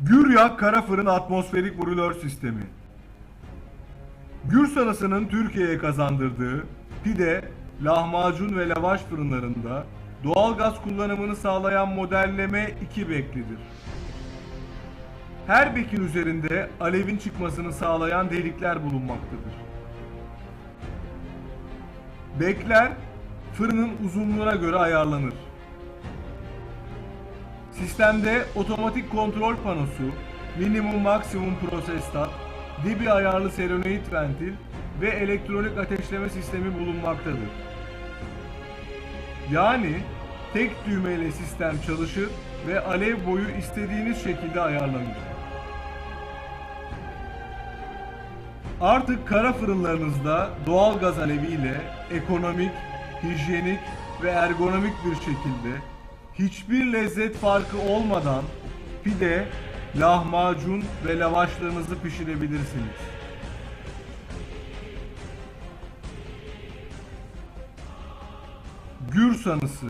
Güryak kara fırın atmosferik brülör sistemi. Gür sanısının Türkiye'ye kazandırdığı pide, lahmacun ve lavaş fırınlarında doğal gaz kullanımını sağlayan modelleme iki beklidir. Her bekin üzerinde alevin çıkmasını sağlayan delikler bulunmaktadır. Bekler fırının uzunluğuna göre ayarlanır. Sistemde otomatik kontrol panosu, minimum maksimum prosestat, dibi ayarlı solenoid ventil ve elektronik ateşleme sistemi bulunmaktadır. Yani tek düğmeyle sistem çalışır ve alev boyu istediğiniz şekilde ayarlanır. Artık kara fırınlarınızda doğal gaz aleviyle ekonomik, hijyenik ve ergonomik bir şekilde hiçbir lezzet farkı olmadan pide, lahmacun ve lavaşlarınızı pişirebilirsiniz. Gür sanısı